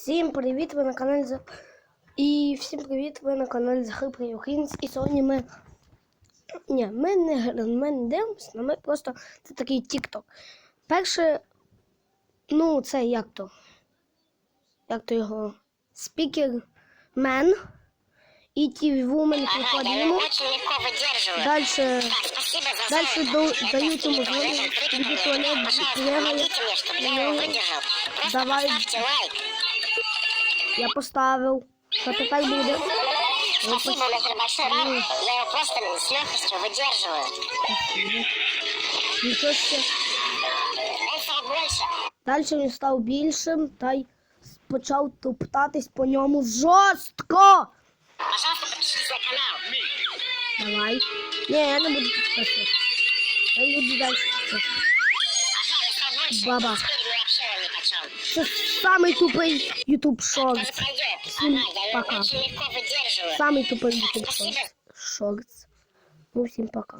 Всім привіт! Ви на каналі За... І всім привіт! Ви на каналі Захип Українець. І сьогодні ми. Ні, ми не граємо, ми не дивимося, але ми просто це такий тік-ток. Перше, ну, це як то? Як то його? Спікермен. І ті вумен Ага, я приходимо. очень легко выдерживаю. Дальше, Так, спасибо за дальше золото. до- Это дают ему Филипп, звонок, это открытый где туалет. туалет, Пожалуйста, бегали. помогите мне, чтобы я его Ну, выдержал. Просто давай. поставьте лайк. я поставив. Що тепер буде? Спасибо, Большой Рам. Я его просто с легкостью выдерживаю. Нічого ще. Он стал больше. Далі він став більшим та й почав топтатись по ньому жорстко. Пожалуйста, подпишитесь на канал. Давай. Ні, я не буду підписувати. Я буду далі. Баба. Це самий тупий YouTube. Всем Ага, я его пока. Самый тупий YouTube. Shorts. Ну, всім пока.